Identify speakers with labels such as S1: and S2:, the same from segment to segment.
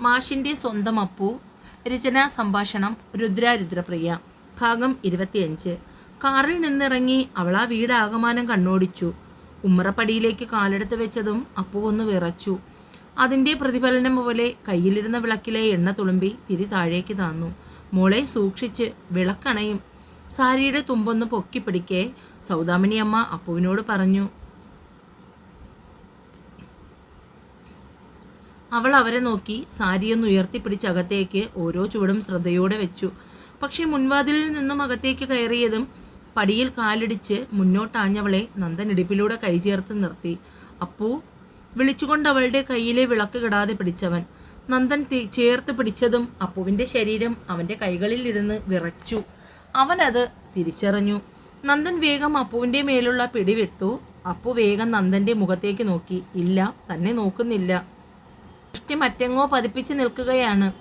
S1: മാഷിന്റെ സ്വന്തം അപ്പു രചനാ സംഭാഷണം രുദ്ര രുദ്രപ്രിയ. ഭാഗം ഇരുപത്തിയഞ്ച്. കാറിൽ നിന്നിറങ്ങി അവൾ ആ വീട് ആകമാനം കണ്ണോടിച്ചു. ഉമ്മറപ്പടിയിലേക്ക് കാലെടുത്ത് വെച്ചതും അപ്പു ഒന്ന് വിറച്ചു. അതിന്റെ പ്രതിഫലനം പോലെ കയ്യിലിരുന്ന വിളക്കിലെ എണ്ണ തുളുമ്പി തിരി താഴേക്ക് താന്നു. മോളെ സൂക്ഷിച്ച് വിളക്കണയും. സാരിയുടെ തുമ്പൊന്ന് പൊക്കിപ്പിടിക്കെ സൗദാമിനി അമ്മ അപ്പുവിനോട് പറഞ്ഞു അവൾ അവരെ നോക്കി സാരിയൊന്ന് ഉയർത്തിപ്പിടിച്ച് അകത്തേക്ക് ഓരോ ചുവടും ശ്രദ്ധയോടെ വെച്ചു. പക്ഷേ മുൻവാതിലിൽ നിന്നും അകത്തേക്ക് കയറിയതും പടിയിൽ കാലിടിച്ച് മുന്നോട്ടാഞ്ഞവളെ നന്ദൻ ഇടുപ്പിലൂടെ കൈ ചേർത്ത് നിർത്തി. അപ്പൂ വിളിച്ചുകൊണ്ട് അവളുടെ കയ്യിലെ വിളക്ക് കിടാതെ പിടിച്ചവൻ. നന്ദൻ ചേർത്ത് പിടിച്ചതും അപ്പുവിന്റെ ശരീരം അവന്റെ കൈകളിൽ ഇരുന്ന് വിറച്ചു. അവനത് തിരിച്ചറിഞ്ഞു. നന്ദൻ വേഗം അപ്പുവിന്റെ മേലുള്ള പിടിവിട്ടു അപ്പു വേഗം നന്ദന്റെ മുഖത്തേക്ക് നോക്കി. ഇല്ല തന്നെ നോക്കുന്നില്ല. മറ്റെങ്ങോ പതിപ്പിച്ച് നിൽക്കുകയാണ്.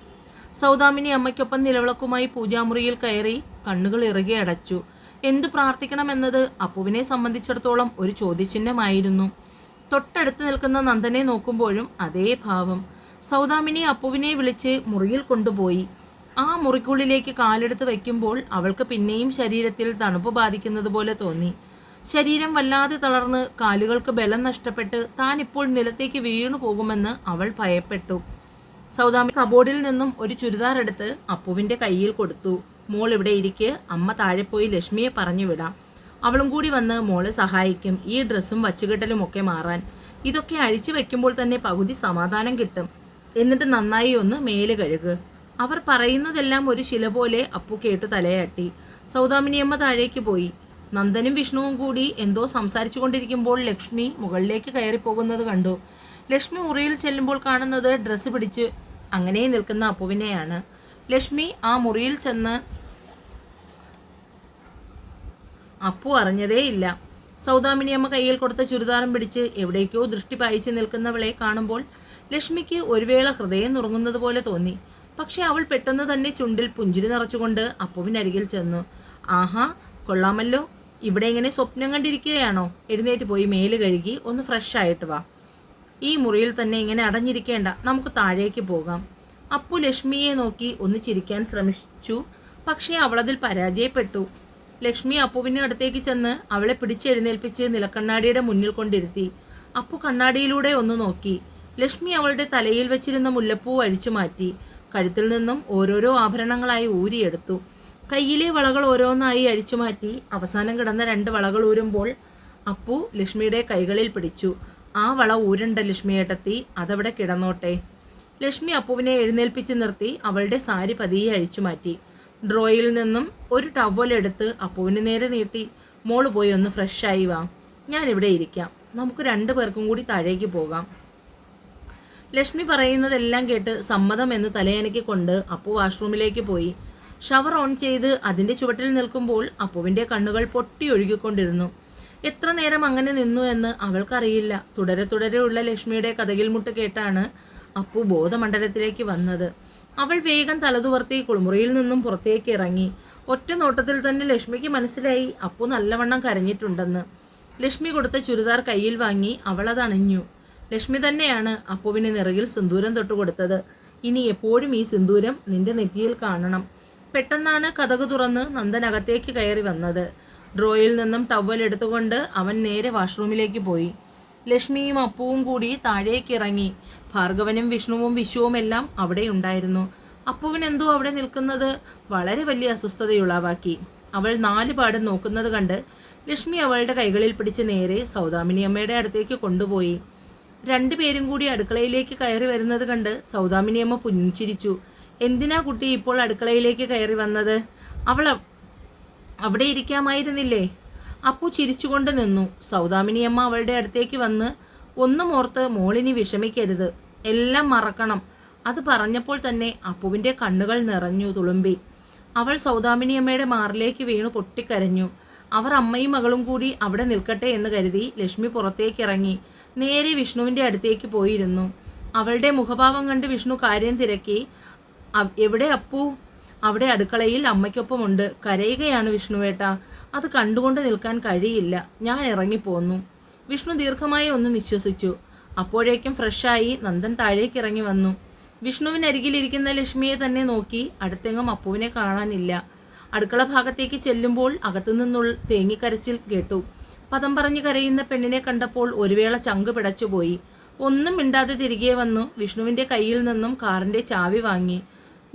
S1: സൗദാമിനി അമ്മയ്ക്കൊപ്പം നിലവിളക്കുമായി പൂജാമുറിയിൽ കയറി കണ്ണുകൾ ഇറുകെ അടച്ചു. എന്തു പ്രാർത്ഥിക്കണമെന്നത്? അപ്പുവിനെ സംബന്ധിച്ചിടത്തോളം ഒരു ചോദ്യചിഹ്നമായിരുന്നു. തൊട്ടടുത്ത് നിൽക്കുന്ന നന്ദനെ നോക്കുമ്പോഴും അതേ ഭാവം. സൗദാമിനി അപ്പുവിനെ വിളിച്ച് മുറിയിൽ കൊണ്ടുപോയി. ആ മുറിക്കുള്ളിലേക്ക് കാലെടുത്ത് വയ്ക്കുമ്പോൾ അവൾക്ക് പിന്നെയും ശരീരത്തിൽ തണുപ്പ് ബാധിക്കുന്നത് പോലെ തോന്നി. ശരീരം വല്ലാതെ തളർന്ന് കാലുകൾക്ക് ബലം നഷ്ടപ്പെട്ട് താൻ ഇപ്പോൾ നിലത്തേക്ക് വീണു പോകുമെന്ന് അവൾ ഭയപ്പെട്ടു. സൗദാമി കബോർഡിൽ നിന്നും ഒരു ചുരിദാർ എടുത്ത് അപ്പുവിന്റെ കയ്യിൽ കൊടുത്തു. മോൾ ഇവിടെ ഇരിക്ക് അമ്മ താഴെ പോയി ലക്ഷ്മിയെ പറഞ്ഞു വിടാം. അവളും കൂടി വന്ന് മോളെ സഹായിക്കും ഈ ഡ്രസ്സും വച്ചുകെട്ടലും ഒക്കെ മാറാൻ. ഇതൊക്കെ അഴിച്ചു വെക്കുമ്പോൾ തന്നെ പകുതി സമാധാനം കിട്ടും. എന്നിട്ട് നന്നായി ഒന്ന് മേൽ കഴുകു. അവർ പറയുന്നതെല്ലാം ഒരു ശില പോലെ അപ്പു കേട്ടു തലയാട്ടി. സൗദാമിനിയമ്മ താഴേക്ക് പോയി. നന്ദനും വിഷ്ണുവും കൂടി എന്തോ സംസാരിച്ചു കൊണ്ടിരിക്കുമ്പോൾ ലക്ഷ്മി മുകളിലേക്ക് കയറിപ്പോകുന്നത് കണ്ടു. ലക്ഷ്മി മുറിയിൽ ചെല്ലുമ്പോൾ കാണുന്നത് ഡ്രസ്സ് പിടിച്ച് അങ്ങനെ നിൽക്കുന്ന അപ്പുവിനെയാണ്. ലക്ഷ്മി ആ മുറിയിൽ ചെന്ന് അപ്പു അറിഞ്ഞതേയില്ല സൗദാമിനിയമ്മ കയ്യിൽ കൊടുത്ത ചുരിദാറും പിടിച്ച് എവിടേക്കോ ദൃഷ്ടി പായിച്ച് നിൽക്കുന്നവളെ കാണുമ്പോൾ ലക്ഷ്മിക്ക് ഒരു വേള ഹൃദയം നുറങ്ങുന്നത് പോലെ തോന്നി. പക്ഷെ അവൾ പെട്ടെന്ന് തന്നെ ചുണ്ടിൽ പുഞ്ചിരി നിറച്ചുകൊണ്ട് അപ്പുവിനരികിൽ ചെന്നു. ആഹാ കൊള്ളാമല്ലോ. ഇവിടെ ഇങ്ങനെ സ്വപ്നം കണ്ടിരിക്കുകയാണോ? എഴുന്നേറ്റ് പോയി മേൽ കഴുകി ഒന്ന് ഫ്രഷ് ആയിട്ട് വാ. ഈ മുറിയിൽ തന്നെ ഇങ്ങനെ അടഞ്ഞിരിക്കേണ്ട. നമുക്ക് താഴേക്ക് പോകാം. അപ്പു ലക്ഷ്മിയെ നോക്കി ഒന്ന് ചിരിക്കാൻ ശ്രമിച്ചു. പക്ഷേ അവളതിൽ പരാജയപ്പെട്ടു. ലക്ഷ്മി അപ്പുവിന്റെ അടുത്തേക്ക് ചെന്ന് അവളെ പിടിച്ചെഴുന്നേൽപ്പിച്ച് നിലക്കണ്ണാടിയുടെ മുന്നിൽ കൊണ്ടിരുത്തി. അപ്പു കണ്ണാടിയിലൂടെ ഒന്ന് നോക്കി. ലക്ഷ്മി അവളുടെ തലയിൽ വെച്ചിരുന്ന മുല്ലപ്പൂ അഴിച്ചു മാറ്റി. കഴുത്തിൽ നിന്നും ഓരോരോ ആഭരണങ്ങളായി ഊരിയെടുത്തു. കയ്യിലെ വളകൾ ഓരോന്നായി അഴിച്ചു മാറ്റി അവസാനം കിടന്ന രണ്ട് വളകൾ ഊരുമ്പോൾ അപ്പു ലക്ഷ്മിയുടെ കൈകളിൽ പിടിച്ചു. ആ വള ഊരണ്ട ലക്ഷ്മിയേട്ടത്തി അതവിടെ കിടന്നോട്ടെ. ലക്ഷ്മി അപ്പുവിനെ എഴുന്നേൽപ്പിച്ച് നിർത്തി അവളുടെ സാരി പതിയെ അഴിച്ചു മാറ്റി. ഡ്രോയിൽ നിന്നും ഒരു ടവൽ എടുത്ത് അപ്പുവിന് നേരെ നീട്ടി. മോൾ പോയി ഒന്ന് ഫ്രഷായി വാ. ഞാനിവിടെ ഇരിക്കാം. നമുക്ക് രണ്ടു പേർക്കും കൂടി താഴേക്ക് പോകാം. ലക്ഷ്മി പറയുന്നതെല്ലാം കേട്ട് സമ്മതം എന്ന് തലയണയ്ക്ക് കൊണ്ട് അപ്പു വാഷ്റൂമിലേക്ക് പോയി. ഷവർ ഓൺ ചെയ്ത് അതിന്റെ ചുവട്ടിൽ നിൽക്കുമ്പോൾ അപ്പുവിന്റെ കണ്ണുകൾ പൊട്ടി ഒഴുകിക്കൊണ്ടിരുന്നു. എത്ര നേരം അങ്ങനെ നിന്നു എന്ന് അവൾക്കറിയില്ല. തുടരെ തുടരെയുള്ള ലക്ഷ്മിയുടെ കഥകിൽ മുട്ട് കേട്ടാണ് അപ്പു ബോധമണ്ഡലത്തിലേക്ക് വന്നത്. അവൾ വേഗം തലതുവർത്തി കുളിമുറിയിൽ നിന്നും പുറത്തേക്ക് ഇറങ്ങി. ഒറ്റ നോട്ടത്തിൽ തന്നെ ലക്ഷ്മിക്ക് മനസ്സിലായി അപ്പു നല്ലവണ്ണം കരഞ്ഞിട്ടുണ്ടെന്ന്. ലക്ഷ്മി കൊടുത്ത ചുരിദാർ കയ്യിൽ വാങ്ങി അവൾ അത് അണിഞ്ഞു. ലക്ഷ്മി തന്നെയാണ് അപ്പുവിന് നിറകിൽ സിന്ദൂരം തൊട്ട് കൊടുത്തത്. ഇനി എപ്പോഴും ഈ സിന്ദൂരം നിന്റെ നെറ്റിയിൽ കാണണം. പെട്ടെന്നാണ് കഥക് തുറന്ന് നന്ദൻ അകത്തേക്ക് കയറി വന്നത്. ഡ്രോയിൽ നിന്നും ടവൽ എടുത്തുകൊണ്ട് അവൻ നേരെ വാഷ്റൂമിലേക്ക് പോയി. ലക്ഷ്മിയും അപ്പുവും കൂടി താഴേക്ക് ഇറങ്ങി ഭാർഗവനും വിഷ്ണുവും വിഷുവും എല്ലാം അവിടെ ഉണ്ടായിരുന്നു. അപ്പുവിൻ എന്തോ അവിടെ നിൽക്കുന്നത് വളരെ വലിയ അസ്വസ്ഥതയുളവാക്കി. അവൾ നാല് പാടും നോക്കുന്നത് കണ്ട് ലക്ഷ്മി അവളുടെ കൈകളിൽ പിടിച്ച് നേരെ സൗദാമിനി അമ്മയുടെ അടുത്തേക്ക് കൊണ്ടുപോയി. രണ്ടുപേരും കൂടി അടുക്കളയിലേക്ക് കയറി വരുന്നത് കണ്ട് സൗദാമിനി അമ്മ പുഞ്ചിരിച്ചു. എന്തിനാ കുട്ടി ഇപ്പോൾ അടുക്കളയിലേക്ക് കയറി വന്നത്? അവൾ അവിടെ ഇരിക്കാമായിരുന്നില്ലേ? അപ്പു ചിരിച്ചുകൊണ്ട് നിന്നു. സൗദാമിനിയമ്മ അവളുടെ അടുത്തേക്ക് വന്ന് ഒന്നും ഓർത്ത് മോളിനി വിഷമിക്കരുത്. എല്ലാം മറക്കണം. അത് പറഞ്ഞപ്പോൾ തന്നെ അപ്പുവിന്റെ കണ്ണുകൾ നിറഞ്ഞു തുളുമ്പി. അവൾ സൗദാമിനിയമ്മയുടെ മാറിലേക്ക് വീണു പൊട്ടിക്കരഞ്ഞു. അവർ അമ്മയും മകളും കൂടി അവിടെ നിൽക്കട്ടെ എന്ന് കരുതി ലക്ഷ്മി പുറത്തേക്ക് ഇറങ്ങി നേരെ വിഷ്ണുവിന്റെ അടുത്തേക്ക് പോയിരുന്നു. അവളുടെ മുഖഭാവം കണ്ട് വിഷ്ണു കാര്യം തിരക്കി. "അവ- എവിടെ അപ്പു? അവിടെ അടുക്കളയിൽ അമ്മയ്ക്കൊപ്പമുണ്ട്. കരയുകയാണ് വിഷ്ണുവേട്ട. അത് കണ്ടുകൊണ്ട് നിൽക്കാൻ കഴിയില്ല. ഞാൻ ഇറങ്ങിപ്പോന്നു. വിഷ്ണു ദീർഘമായി ഒന്ന് നിശ്വസിച്ചു. അപ്പോഴേക്കും ഫ്രഷായി നന്ദൻ താഴേക്ക് ഇറങ്ങി വന്നു. വിഷ്ണുവിനരികിലിരിക്കുന്ന ലക്ഷ്മിയെ തന്നെ നോക്കി അടുത്തെങ്ങും അപ്പുവിനെ കാണാനില്ല. അടുക്കള ഭാഗത്തേക്ക് ചെല്ലുമ്പോൾ അകത്തുനിന്നുള്ള തേങ്ങിക്കരച്ചിൽ കേട്ടു. പദം പറഞ്ഞു കരയുന്ന പെണ്ണിനെ കണ്ടപ്പോൾ ഒരു വേള ചങ്ക് പിടച്ചുപോയി. ഒന്നും മിണ്ടാതെ തിരികെ വന്നു വിഷ്ണുവിന്റെ കയ്യിൽ നിന്നും കാറിന്റെ ചാവി വാങ്ങി.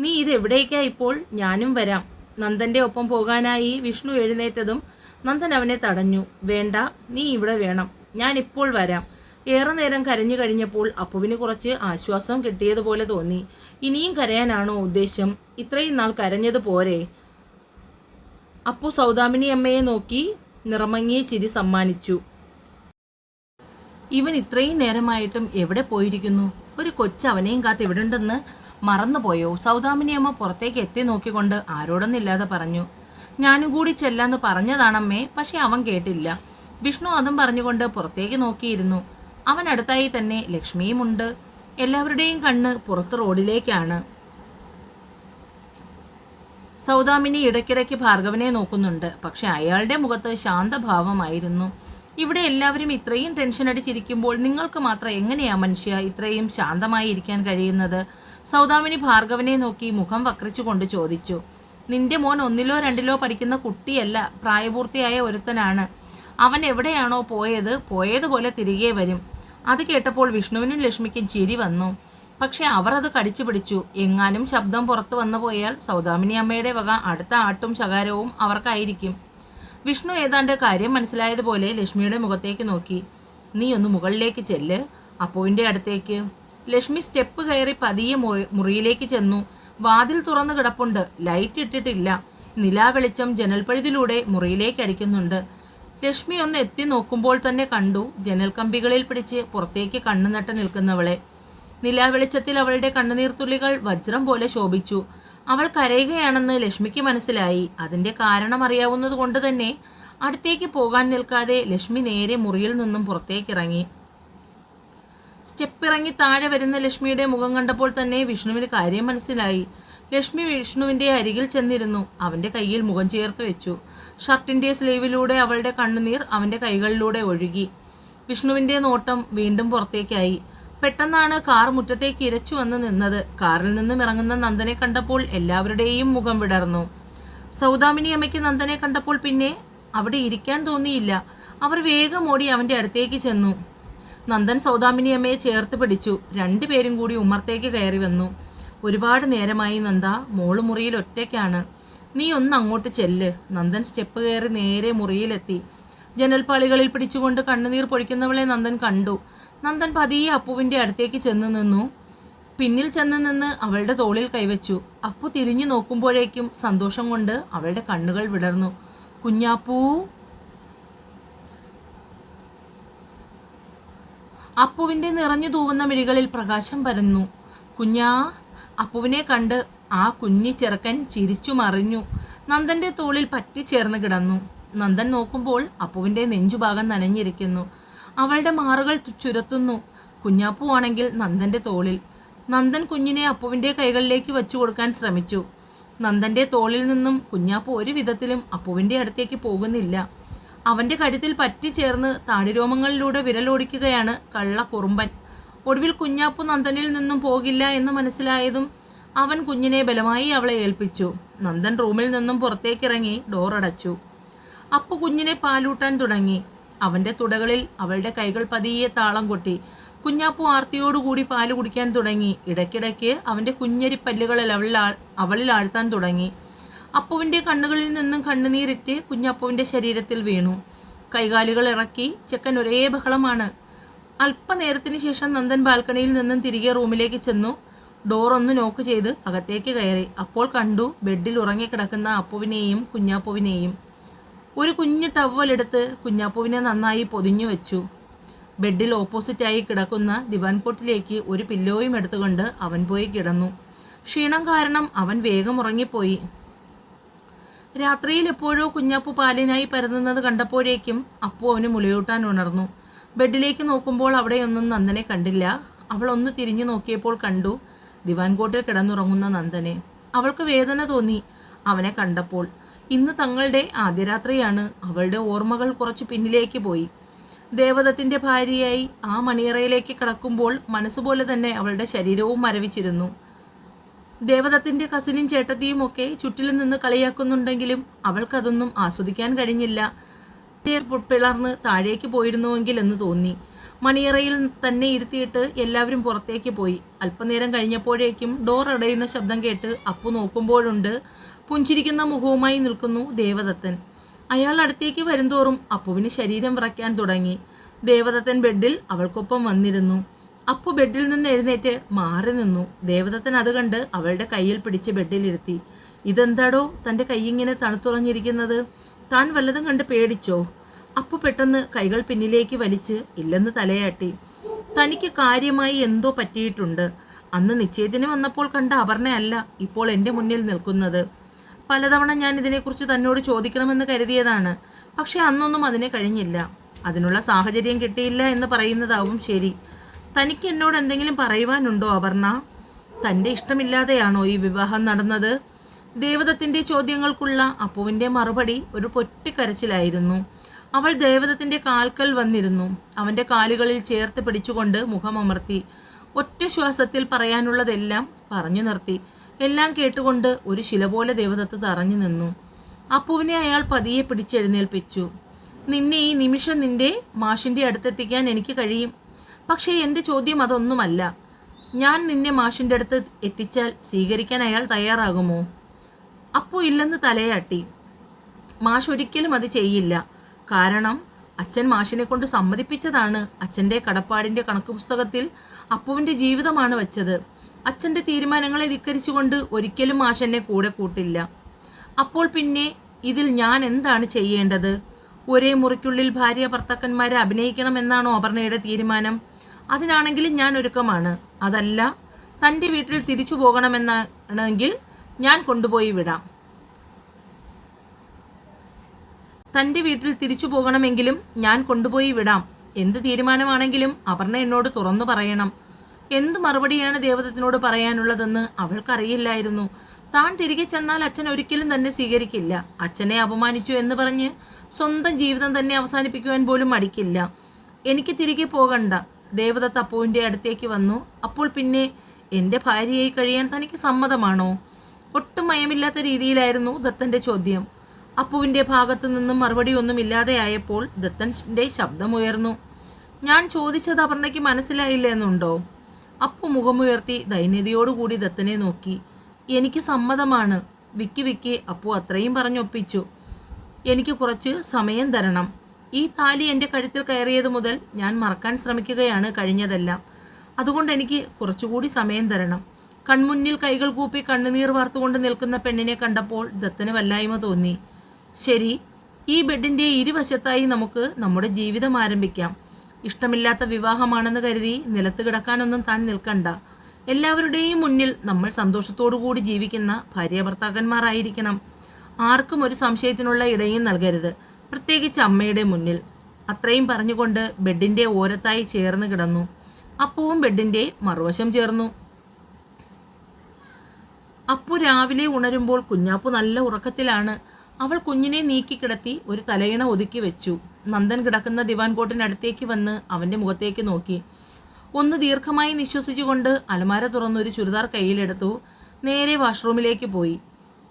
S1: നീ ഇത് എവിടേക്കാ ഇപ്പോൾ? ഞാനും വരാം. നന്ദന്റെ ഒപ്പം പോകാനായി വിഷ്ണു എഴുന്നേറ്റതും നന്ദൻ അവനെ തടഞ്ഞു. വേണ്ട നീ ഇവിടെ വേണം. ഞാൻ ഇപ്പോൾ വരാം. ഏറെ നേരം കരഞ്ഞു കഴിഞ്ഞപ്പോൾ അപ്പുവിന് കുറച്ച് ആശ്വാസം കിട്ടിയതുപോലെ തോന്നി. ഇനിയും കരയാനാണോ ഉദ്ദേശം? ഇത്രയും നാൾ കരഞ്ഞത് പോരെ? അപ്പു സൗദാമിനി അമ്മയെ നോക്കി നിറമങ്ങിയ ചിരി സമ്മാനിച്ചു. ഇവൻ ഇത്രയും നേരമായിട്ടും എവിടെ പോയിരിക്കുന്നു? ഒരു കൊച്ചവനെയും കാത്ത് എവിടെ ഉണ്ടെന്ന് മറന്നുപോയോ? സൗദാമിനിയമ്മ പുറത്തേക്ക് എത്തി നോക്കിക്കൊണ്ട് ആരോടൊന്നില്ലാതെ പറഞ്ഞു. ഞാനും കൂടി ചെല്ലാന്ന് പറഞ്ഞതാണമ്മേ പക്ഷെ അവൻ കേട്ടില്ല. വിഷ്ണു അതും പറഞ്ഞുകൊണ്ട് പുറത്തേക്ക് നോക്കിയിരുന്നു. അവൻ അടുത്തായി തന്നെ ലക്ഷ്മിയുമുണ്ട് എല്ലാവരുടെയും കണ്ണ് പുറത്ത് റോഡിലേക്കാണ്. സൗദാമിനി ഇടയ്ക്കിടയ്ക്ക് ഭാർഗവനെ നോക്കുന്നുണ്ട്. പക്ഷെ അയാളുടെ മുഖത്ത് ശാന്തഭാവമായിരുന്നു. ഇവിടെ എല്ലാവരും ഇത്രയും ടെൻഷൻ അടിച്ചിരിക്കുമ്പോൾ നിങ്ങൾക്ക് മാത്രം എങ്ങനെയാ മനുഷ്യ ഇത്രയും ശാന്തമായി ഇരിക്കാൻ കഴിയുന്നത്? സൗദാമിനി ഭാർഗവനെ നോക്കി മുഖം വക്രിച്ചുകൊണ്ട് ചോദിച്ചു നിന്റെ മോൻ ഒന്നിലോ രണ്ടിലോ പഠിക്കുന്ന കുട്ടിയല്ല പ്രായപൂർത്തിയായ ഒരുത്തനാണ്. അവൻ എവിടെയാണോ പോയത് പോയതുപോലെ തിരികെ വരും. അത് കേട്ടപ്പോൾ വിഷ്ണുവിനും ലക്ഷ്മിക്കും ചിരി വന്നു. പക്ഷെ അവർ അത് കടിച്ചു പിടിച്ചു. എങ്ങാനും ശബ്ദം പുറത്തു വന്നു പോയാൽ സൗദാമിനി അമ്മയുടെ വക അടുത്ത ആട്ടും ശകാരവും അവർക്കായിരിക്കും. വിഷ്ണു ഏതാണ്ട് കാര്യം മനസ്സിലായതുപോലെ ലക്ഷ്മിയുടെ മുഖത്തേക്ക് നോക്കി. നീ ഒന്ന് മുകളിലേക്ക് ചെല്ല് അപ്പുവിന്റെ അടുത്തേക്ക്. ലക്ഷ്മി സ്റ്റെപ്പ് കയറി പതിയെ മുറിയിലേക്ക് ചെന്നു. വാതിൽ തുറന്നു കിടപ്പുണ്ട്. ലൈറ്റ് ഇട്ടിട്ടില്ല. നിലാവെളിച്ചം ജനൽപ്പഴുതിലൂടെ മുറിയിലേക്ക് അടിക്കുന്നുണ്ട്. ലക്ഷ്മി ഒന്ന് എത്തി നോക്കുമ്പോൾ തന്നെ കണ്ടു ജനൽ കമ്പികളിൽ പിടിച്ച് പുറത്തേക്ക് കണ്ണു നട്ട് നിൽക്കുന്നവളെ. നിലാവെളിച്ചത്തിൽ അവളുടെ കണ്ണുനീർത്തുള്ളികൾ വജ്രം പോലെ ശോഭിച്ചു. അവൾ കരയുകയാണെന്ന് ലക്ഷ്മിക്ക് മനസ്സിലായി. അതിന്റെ കാരണം അറിയാവുന്നത് കൊണ്ട് തന്നെ അടുത്തേക്ക് പോകാൻ നിൽക്കാതെ ലക്ഷ്മി നേരെ മുറിയിൽ നിന്നും പുറത്തേക്കിറങ്ങി സ്റ്റെപ്പ് ഇറങ്ങി താഴെ വരുന്ന ലക്ഷ്മിയുടെ മുഖം കണ്ടപ്പോൾ തന്നെ വിഷ്ണുവിന് കാര്യം മനസ്സിലായി. ലക്ഷ്മി വിഷ്ണുവിന്റെ അരികിൽ ചെന്നിരുന്നു. അവന്റെ കയ്യിൽ മുഖം ചേർത്ത് വെച്ചു. ഷർട്ടിന്റെ സ്ലീവിലൂടെ അവളുടെ കണ്ണുനീർ അവന്റെ കൈകളിലൂടെ ഒഴുകി. വിഷ്ണുവിന്റെ നോട്ടം വീണ്ടും പുറത്തേക്കായി. പെട്ടെന്നാണ് കാർ മുറ്റത്തേക്ക് ഇരച്ചു വന്ന് നിന്നത്. കാറിൽ നിന്നും ഇറങ്ങുന്ന നന്ദനെ കണ്ടപ്പോൾ എല്ലാവരുടെയും മുഖം വിടർന്നു. സൗദാമിനി അമ്മയ്ക്ക് നന്ദനെ കണ്ടപ്പോൾ പിന്നെ അവിടെ ഇരിക്കാൻ തോന്നിയില്ല. അവർ വേഗം ഓടി അവന്റെ അടുത്തേക്ക് ചെന്നു. നന്ദൻ സൗദാമിനിയമ്മയെ ചേർത്ത് പിടിച്ചു. രണ്ടുപേരും കൂടി ഉമ്മർത്തേക്ക് കയറി വന്നു. ഒരുപാട് നേരമായി നന്ദ മോൾ മുറിയിൽ ഒറ്റയ്ക്കാണ്. നീ ഒന്ന് അങ്ങോട്ട് ചെല്ല്. നന്ദൻ സ്റ്റെപ്പ് കയറി നേരെ മുറിയിലെത്തി. ജനൽപ്പാളികളിൽ പിടിച്ചുകൊണ്ട് കണ്ണുനീർ പൊഴിക്കുന്നവളെ നന്ദൻ കണ്ടു. നന്ദൻ പതിയെ അപ്പുവിന്റെ അടുത്തേക്ക് ചെന്ന് നിന്നു. പിന്നിൽ ചെന്ന് നിന്ന് അവളുടെ തോളിൽ കൈവച്ചു. അപ്പു തിരിഞ്ഞു നോക്കുമ്പോഴേക്കും സന്തോഷം കൊണ്ട് അവളുടെ കണ്ണുകൾ വിടർന്നു കുഞ്ഞാപ്പൂ അപ്പുവിന്റെ നിറഞ്ഞു തൂവുന്ന മിഴികളിൽ പ്രകാശം പരന്നു. കുഞ്ഞാ അപ്പുവിനെ കണ്ട് ആ കുഞ്ഞി ചെറുക്കൻ ചിരിച്ചു മറിഞ്ഞു നന്ദന്റെ തോളിൽ പറ്റിച്ചേർന്ന് കിടന്നു. നന്ദൻ നോക്കുമ്പോൾ അപ്പുവിന്റെ നെഞ്ചുഭാഗം നനഞ്ഞിരിക്കുന്നു. അവളുടെ മാറുകൾ ചുരത്തുന്നു. കുഞ്ഞാപ്പു ആണെങ്കിൽ നന്ദന്റെ തോളിൽ. നന്ദൻ കുഞ്ഞിനെ അപ്പുവിന്റെ കൈകളിലേക്ക് വെച്ചു കൊടുക്കാൻ ശ്രമിച്ചു. നന്ദന്റെ തോളിൽ നിന്നും കുഞ്ഞാപ്പു ഒരു വിധത്തിലും അപ്പുവിന്റെ അടുത്തേക്ക് പോകുന്നില്ല. അവന്റെ കഴുത്തിൽ പറ്റിച്ചേർന്ന് താടിരോമങ്ങളിലൂടെ വിരലോടിക്കുകയാണ് കള്ള കുറുമ്പൻ ഒടുവിൽ കുഞ്ഞാപ്പു നന്ദനിൽ നിന്നും പോകില്ല എന്ന് മനസ്സിലായതും അവൻ കുഞ്ഞിനെ ബലമായി അവളെ ഏൽപ്പിച്ചു. നന്ദൻ റൂമിൽ നിന്നും പുറത്തേക്കിറങ്ങി ഡോറടച്ചു അപ്പു കുഞ്ഞിനെ പാലൂട്ടാൻ തുടങ്ങി. അവന്റെ തുടകളിൽ അവളുടെ കൈകൾ പതിയെ താളം കൊട്ടി. കുഞ്ഞാപ്പു ആർത്തിയോടുകൂടി പാൽ കുടിക്കാൻ തുടങ്ങി. ഇടയ്ക്കിടയ്ക്ക് അവന്റെ കുഞ്ഞരി പല്ലുകളിൽ അവളിൽ അവളിൽ ആഴ്ത്താൻ തുടങ്ങി. അപ്പുവിന്റെ കണ്ണുകളിൽ നിന്നും കണ്ണുനീരിറ്റ് കുഞ്ഞപ്പുവിന്റെ ശരീരത്തിൽ വീണു. കൈകാലുകൾ ഇറക്കി ചെക്കൻ ഒരേ ബഹളമാണ്. അല്പനേരത്തിന് ശേഷം നന്ദൻ ബാൽക്കണിയിൽ നിന്നും തിരികെ റൂമിലേക്ക് ചെന്നു. ഡോർ ഒന്ന് നോക്ക് ചെയ്ത് അകത്തേക്ക് കയറി. അപ്പോൾ കണ്ടു ബെഡിൽ ഉറങ്ങിക്കിടക്കുന്ന അപ്പുവിനെയും കുഞ്ഞാപ്പുവിനെയും. ഒരു കുഞ്ഞു ടവലെടുത്ത് കുഞ്ഞാപ്പുവിനെ നന്നായി പൊതിഞ്ഞു വെച്ചു. ബെഡിൽ ഓപ്പോസിറ്റായി കിടക്കുന്ന ദിവാൻകോട്ടിലേക്ക് ഒരു പില്ലോയും എടുത്തുകൊണ്ട് അവൻ പോയി കിടന്നു. ക്ഷീണം കാരണം അവൻ വേഗം ഉറങ്ങിപ്പോയി. രാത്രിയിൽ എപ്പോഴോ കുഞ്ഞാപ്പു പാലിനായി പരതുന്നത് കണ്ടപ്പോഴേക്കും അപ്പു അവന് മുലയൂട്ടാൻ ഉണർന്നു. ബെഡിലേക്ക് നോക്കുമ്പോൾ അവിടെയൊന്നും നന്ദനെ കണ്ടില്ല. അവൾ ഒന്ന് തിരിഞ്ഞു നോക്കിയപ്പോൾ കണ്ടു ദിവാൻകോട്ടിൽ കിടന്നുറങ്ങുന്ന നന്ദനെ. അവൾക്ക് വേദന തോന്നി അവനെ കണ്ടപ്പോൾ. ഇന്ന് തങ്ങളുടെ ആദ്യ രാത്രിയാണ് അവളുടെ ഓർമ്മകൾ കുറച്ച് പിന്നിലേക്ക് പോയി. ദേവദത്തിന്റെ ഭാര്യയായി ആ മണിയറയിലേക്ക് കടക്കുമ്പോൾ മനസ്സുപോലെ തന്നെ അവളുടെ ശരീരവും മരവിച്ചിരുന്നു. ദേവദത്തിന്റെ കസിനും ചേട്ടത്തിയും ഒക്കെ ചുറ്റിലും നിന്ന് കളിയാക്കുന്നുണ്ടെങ്കിലും അവൾക്കതൊന്നും ആസ്വദിക്കാൻ കഴിഞ്ഞില്ല. പിളർന്ന് താഴേക്ക് പോയിരുന്നുവെങ്കിൽ എന്ന് തോന്നി. മണിയറയിൽ തന്നെ ഇരുത്തിയിട്ട് എല്ലാവരും പുറത്തേക്ക് പോയി. അല്പനേരം കഴിഞ്ഞപ്പോഴേക്കും ഡോർ അടയുന്ന ശബ്ദം കേട്ട് അപ്പു നോക്കുമ്പോഴുണ്ട് പുഞ്ചിരിക്കുന്ന മുഖവുമായി നിൽക്കുന്നു ദേവദത്തൻ. അയാൾ അടുത്തേക്ക് വരുംതോറും അപ്പുവിന് ശരീരം വിറയ്ക്കാൻ തുടങ്ങി. ദേവദത്തൻ ബെഡിൽ അവൾക്കൊപ്പം വന്നിരുന്നു. അപ്പു ബെഡിൽ നിന്ന് എഴുന്നേറ്റ് മാറി നിന്നു. ദേവദത്തൻ അത് കണ്ട് അവളുടെ കയ്യിൽ പിടിച്ച് ബെഡിലിരുത്തി ഇതെന്താടോ? തന്റെ കൈയിങ്ങനെ തണുത്തുറഞ്ഞിരിക്കുന്നത്. താൻ വല്ലതും കണ്ട് പേടിച്ചോ? അപ്പു പെട്ടെന്ന് കൈകൾ പിന്നിലേക്ക് വലിച്ച് ഇല്ലെന്ന് തലയാട്ടി. തനിക്ക് കാര്യമായി എന്തോ പറ്റിയിട്ടുണ്ട്. അന്ന് നിശ്ചയത്തിന് വന്നപ്പോൾ കണ്ട അപർണയല്ല ഇപ്പോൾ എന്റെ മുന്നിൽ നിൽക്കുന്നത്. പലതവണ ഞാൻ ഇതിനെക്കുറിച്ച് തന്നോട് ചോദിക്കണമെന്ന് കരുതിയതാണ്. പക്ഷേ അന്നൊന്നും അതിനെ കഴിഞ്ഞില്ല. അതിനുള്ള സാഹചര്യം കിട്ടിയില്ല എന്ന് പറയുന്നതാവും ശരി. തനിക്ക് എന്നോട് എന്തെങ്കിലും പറയുവാനുണ്ടോ അപർണ? തന്റെ ഇഷ്ടമില്ലാതെയാണോ ഈ വിവാഹം നടന്നത്? ദേവദത്തിന്റെ ചോദ്യങ്ങൾക്കുള്ള അപ്പുവിന്റെ മറുപടി ഒരു പൊട്ടിക്കരച്ചിലായിരുന്നു. അവൾ ദേവദത്തിന്റെ കാൽക്കൽ വന്നിരുന്നു. അവന്റെ കാലുകളിൽ ചേർത്ത് പിടിച്ചുകൊണ്ട് മുഖമമർത്തി ഒറ്റ ശ്വാസത്തിൽ പറയാനുള്ളതെല്ലാം പറഞ്ഞു നിർത്തി. എല്ലാം കേട്ടുകൊണ്ട് ഒരു ശില പോലെ ദേവദത്ത് തറഞ്ഞു നിന്നു. അപ്പുവിനെ അയാൾ പതിയെ പിടിച്ചെഴുന്നേൽപ്പിച്ചു. നിന്നെ ഈ നിമിഷം നിന്റെ മാഷിന്റെ അടുത്തെത്തിക്കാൻ എനിക്ക് കഴിയും. പക്ഷേ എന്റെ ചോദ്യം അതൊന്നുമല്ല. ഞാൻ നിന്നെ മാഷിന്റെ അടുത്ത് എത്തിച്ചാൽ സ്വീകരിക്കാൻ അയാൾ തയ്യാറാകുമോ? അപ്പോൾ ഇല്ലെന്ന് തലയാട്ടി. മാഷ് ഒരിക്കലും അത് ചെയ്യില്ല. കാരണം അച്ഛൻ മാഷിനെ കൊണ്ട് സമ്മതിപ്പിച്ചതാണ് അച്ഛന്റെ കടപ്പാടിന്റെ കണക്ക് പുസ്തകത്തിൽ അപ്പുവിന്റെ ജീവിതമാണ് വെച്ചത്. അച്ഛന്റെ തീരുമാനങ്ങളെ ധിക്കരിച്ചുകൊണ്ട് ഒരിക്കലും മാഷ് എന്നെ കൂടെ കൂട്ടില്ല. അപ്പോൾ പിന്നെ ഇതിൽ ഞാൻ എന്താണ് ചെയ്യേണ്ടത്? ഒരേ മുറിക്കുള്ളിൽ ഭാര്യ ഭർത്താക്കന്മാരെ അഭിനയിക്കണമെന്നാണോ അപർണയുടെ തീരുമാനം? അതിനാണെങ്കിലും ഞാൻ ഒരുക്കമാണ്. അതല്ല തന്റെ വീട്ടിൽ തിരിച്ചു പോകണമെന്നാണെങ്കിൽ ഞാൻ കൊണ്ടുപോയി വിടാം. തന്റെ വീട്ടിൽ തിരിച്ചു പോകണമെങ്കിലും ഞാൻ കൊണ്ടുപോയി വിടാം. എന്ത് തീരുമാനമാണെങ്കിലും അപർണ എന്നോട് തുറന്നു പറയണം. എന്ത് മറുപടിയാണ് ദേവതത്തിനോട് പറയാനുള്ളതെന്ന് അവൾക്കറിയില്ലായിരുന്നു. താൻ തിരികെ ചെന്നാൽ അച്ഛൻ ഒരിക്കലും തന്നെ സ്വീകരിക്കില്ല. അച്ഛനെ അപമാനിച്ചു എന്ന് പറഞ്ഞ് സ്വന്തം ജീവിതം തന്നെ അവസാനിപ്പിക്കുവാൻ പോലും മടിക്കില്ല. എനിക്ക് തിരികെ പോകണ്ട. ദേവദത്ത് അപ്പുവിന്റെ അടുത്തേക്ക് വന്നു. അപ്പോൾ പിന്നെ എന്റെ ഭാര്യയായി കഴിയാൻ തനിക്ക് സമ്മതമാണോ? ഒട്ടും മയമില്ലാത്ത രീതിയിലായിരുന്നു ദത്തന്റെ ചോദ്യം. അപ്പുവിന്റെ ഭാഗത്തു നിന്നും മറുപടി ഒന്നും ഇല്ലാതെയായപ്പോൾ ദത്തന്റെ ശബ്ദമുയർന്നു ഞാൻ ചോദിച്ചത് അപർണയ്ക്ക് മനസ്സിലായില്ല എന്നുണ്ടോ അപ്പു മുഖമുയർത്തി ദൈന്യതയോടുകൂടി ദത്തനെ നോക്കി. എനിക്ക് സമ്മതമാണ്. വിക്കി വിക്കി അപ്പു അത്രയും പറഞ്ഞൊപ്പിച്ചു. എനിക്ക് കുറച്ച് സമയം തരണം. ഈ താലി എന്റെ കഴുത്തിൽ കയറിയത് മുതൽ ഞാൻ മറക്കാൻ ശ്രമിക്കുകയാണ് കഴിഞ്ഞതെല്ലാം. അതുകൊണ്ട് എനിക്ക് കുറച്ചുകൂടി സമയം തരണം. കൺമുന്നിൽ കൈകൾ കൂപ്പി കണ്ണുനീർ വാർത്തുകൊണ്ട് നിൽക്കുന്ന പെണ്ണിനെ കണ്ടപ്പോൾ ദത്തന് വല്ലായ്മ തോന്നി. ശരി ഈ ബെഡിന്റെ ഇരുവശത്തായി നമുക്ക് നമ്മുടെ ജീവിതം ആരംഭിക്കാം. ഇഷ്ടമില്ലാത്ത വിവാഹമാണെന്ന് കരുതി നിലത്ത് കിടക്കാനൊന്നും താൻ നിൽക്കണ്ട. എല്ലാവരുടെയും മുന്നിൽ നമ്മൾ കൂടി ജീവിക്കുന്ന ഭാര്യ ഭർത്താക്കന്മാരായിരിക്കണം. ആർക്കും ഒരു സംശയത്തിനുള്ള ഇടയും നൽകരുത്. പ്രത്യേകിച്ച് അമ്മയുടെ മുന്നിൽ. അത്രയും പറഞ്ഞുകൊണ്ട് ബെഡിന്റെ ഓരത്തായി ചേർന്ന് കിടന്നു. അപ്പവും ബെഡിന്റെ മറുവശം ചേർന്നു. അപ്പു രാവിലെ ഉണരുമ്പോൾ കുഞ്ഞാപ്പു നല്ല ഉറക്കത്തിലാണ്. അവൾ കുഞ്ഞിനെ നീക്കി കിടത്തി ഒരു തലയിണ ഒതുക്കി വെച്ചു. നന്ദൻ കിടക്കുന്ന ദിവാൻ കോട്ടിനടുത്തേക്ക് വന്ന് അവന്റെ മുഖത്തേക്ക് നോക്കി. ഒന്ന് ദീർഘമായി നിശ്വസിച്ചുകൊണ്ട് അലമാര തുറന്നൊരു ചുരിദാർ കയ്യിലെടുത്തു. നേരെ വാഷ്റൂമിലേക്ക് പോയി.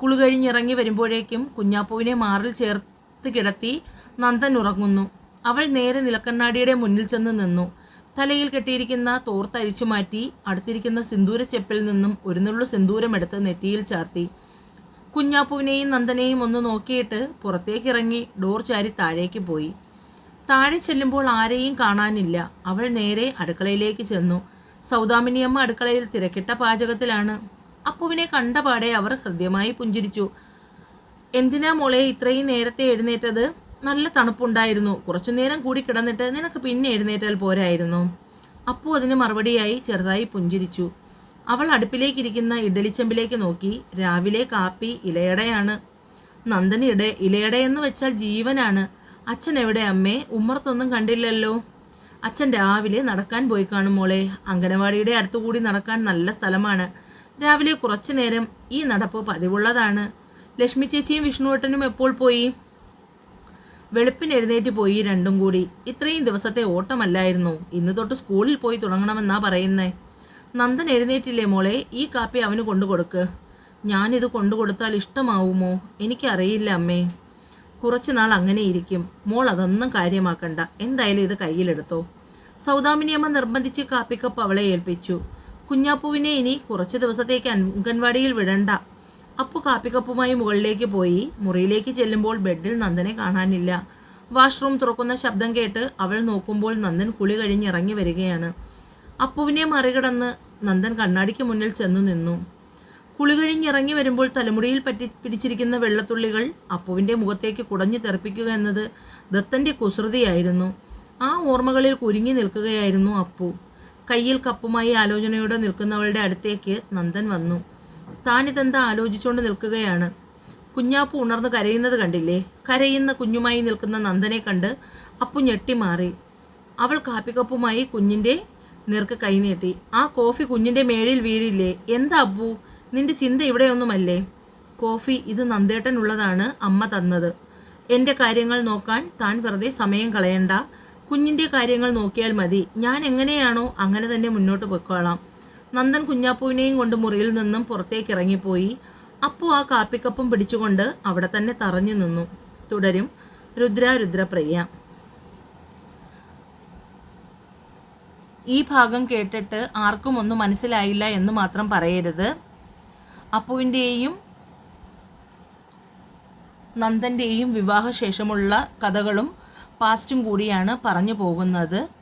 S1: കുളു കഴിഞ്ഞിറങ്ങി വരുമ്പോഴേക്കും കുഞ്ഞാപ്പുവിനെ മാറിൽ ചേർത്ത് കിടത്തി നന്ദൻ ഉറങ്ങുന്നു. അവൾ നേരെ നിലക്കണ്ണാടിയുടെ മുന്നിൽ ചെന്ന് നിന്നു. തലയിൽ കെട്ടിയിരിക്കുന്ന തോർത്തഴിച്ചു മാറ്റി അടുത്തിരിക്കുന്ന സിന്ദൂര ചെപ്പിൽ നിന്നും ഒരു നുള്ളു സിന്ദൂരമെടുത്ത് നെറ്റിയിൽ ചാർത്തി. കുഞ്ഞാപ്പുവിനെയും നന്ദനെയും ഒന്ന് നോക്കിയിട്ട് പുറത്തേക്ക് ഇറങ്ങി ഡോർ ചാരി താഴേക്ക് പോയി. താഴെ ചെല്ലുമ്പോൾ ആരെയും കാണാനില്ല. അവൾ നേരെ അടുക്കളയിലേക്ക് ചെന്നു. സൗദാമിനിയമ്മ അടുക്കളയിൽ തിരക്കിട്ട പാചകത്തിലാണ്. അപ്പുവിനെ കണ്ടപാടെ അവർ ഹൃദ്യമായി പുഞ്ചിരിച്ചു. എന്തിനാ മോളെ ഇത്രയും നേരത്തെ എഴുന്നേറ്റത്? നല്ല തണുപ്പുണ്ടായിരുന്നു. കുറച്ചു നേരം കൂടി കിടന്നിട്ട് നിനക്ക് പിന്നെ എഴുന്നേറ്റാൽ പോരായിരുന്നു. അപ്പോൾ അതിന് മറുപടിയായി ചെറുതായി പുഞ്ചിരിച്ചു. അവൾ അടുപ്പിലേക്കിരിക്കുന്ന ഇഡലിച്ചെമ്പിലേക്ക് നോക്കി. രാവിലെ കാപ്പി ഇലയടയാണ്. നന്ദൻ ഇട ഇലയടയെന്ന് വെച്ചാൽ ജീവനാണ്. അച്ഛൻ എവിടെ അമ്മേ? ഉമ്മറത്തൊന്നും കണ്ടില്ലല്ലോ. അച്ഛൻ രാവിലെ നടക്കാൻ പോയി കാണും മോളെ. അങ്കനവാടിയുടെ അടുത്തുകൂടി നടക്കാൻ നല്ല സ്ഥലമാണ്. രാവിലെ കുറച്ചു നേരം ഈ നടപ്പ് പതിവുള്ളതാണ്. ലക്ഷ്മി ചേച്ചിയും വിഷ്ണുവട്ടനും എപ്പോൾ പോയി? വെളുപ്പിന് എഴുന്നേറ്റ് പോയി രണ്ടും കൂടി. ഇത്രയും ദിവസത്തെ ഓട്ടമല്ലായിരുന്നു. ഇന്ന് തൊട്ട് സ്കൂളിൽ പോയി തുടങ്ങണമെന്നാ പറയുന്നേ. നന്ദൻ എഴുന്നേറ്റില്ലേ മോളെ? ഈ കാപ്പി അവന് കൊണ്ടു കൊടുക്ക്. ഞാനിത് കൊണ്ടു കൊടുത്താൽ ഇഷ്ടമാവുമോ? എനിക്കറിയില്ല അമ്മേ. കുറച്ച് നാൾ അങ്ങനെ ഇരിക്കും. മോൾ അതൊന്നും കാര്യമാക്കണ്ട. എന്തായാലും ഇത് കയ്യിലെടുത്തോ. സൗദാമിനിയമ്മ നിർബന്ധിച്ച് കാപ്പിക്കപ്പ് അവളെ ഏൽപ്പിച്ചു. കുഞ്ഞാപ്പുവിനെ ഇനി കുറച്ച് ദിവസത്തേക്ക് അംഗൻവാടിയിൽ വിടണ്ട. അപ്പു കാപ്പിക്കപ്പുമായി മുകളിലേക്ക് പോയി. മുറിയിലേക്ക് ചെല്ലുമ്പോൾ ബെഡിൽ നന്ദനെ കാണാനില്ല. വാഷ്റൂം തുറക്കുന്ന ശബ്ദം കേട്ട് അവൾ നോക്കുമ്പോൾ നന്ദൻ കുളി കഴിഞ്ഞിറങ്ങി വരികയാണ്. അപ്പുവിനെ മറികടന്ന് നന്ദൻ കണ്ണാടിക്ക് മുന്നിൽ ചെന്നു നിന്നു. കുളി കഴിഞ്ഞിറങ്ങി വരുമ്പോൾ തലമുടിയിൽ പറ്റി പിടിച്ചിരിക്കുന്ന വെള്ളത്തുള്ളികൾ അപ്പുവിന്റെ മുഖത്തേക്ക് കുടഞ്ഞു തെറിപ്പിക്കുക എന്നത് ദത്തന്റെ കുസൃതിയായിരുന്നു. ആ ഓർമ്മകളിൽ കുരുങ്ങി നിൽക്കുകയായിരുന്നു അപ്പു. കയ്യിൽ കപ്പുമായി ആലോചനയോടെ നിൽക്കുന്നവളുടെ അടുത്തേക്ക് നന്ദൻ വന്നു. താനിതെന്താ ആലോചിച്ചുകൊണ്ട് നിൽക്കുകയാണ്? കുഞ്ഞാപ്പു ഉണർന്ന് കരയുന്നത് കണ്ടില്ലേ? കരയുന്ന കുഞ്ഞുമായി നിൽക്കുന്ന നന്ദനെ കണ്ട് അപ്പു ഞെട്ടിമാറി അവൾ കാപ്പിക്കപ്പുമായി കുഞ്ഞിന്റെ നേർക്ക് കൈനീട്ടി ആ കോഫി കുഞ്ഞിന്റെ മേളിൽ വീഴില്ലേ? എന്താ അപ്പു? നിന്റെ ചിന്ത ഇവിടെയൊന്നുമല്ലേ? കോഫി ഇത് നന്ദേട്ടനുള്ളതാണ് അമ്മ തന്നത്. എന്റെ കാര്യങ്ങൾ നോക്കാൻ താൻ വെറുതെ സമയം കളയണ്ട. കുഞ്ഞിന്റെ കാര്യങ്ങൾ നോക്കിയാൽ മതി. ഞാൻ എങ്ങനെയാണോ അങ്ങനെ തന്നെ മുന്നോട്ട് പൊയ്ക്കോളാം. നന്ദൻ കുഞ്ഞാപ്പുവിനെയും കൊണ്ട് മുറിയിൽ നിന്നും പുറത്തേക്ക് ഇറങ്ങിപ്പോയി. അപ്പു ആ കാപ്പിക്കപ്പും പിടിച്ചുകൊണ്ട് അവിടെ തന്നെ തറഞ്ഞു നിന്നു. തുടരും രുദ്ര രുദ്രപ്രിയ. ഈ ഭാഗം കേട്ടിട്ട് ആർക്കും ഒന്നും മനസ്സിലായില്ല എന്ന് മാത്രം പറയരുത്. അപ്പുവിന്റെയും നന്ദന്റെയും വിവാഹശേഷമുള്ള കഥകളും പാസ്റ്റും കൂടിയാണ് പറഞ്ഞു പോകുന്നത്.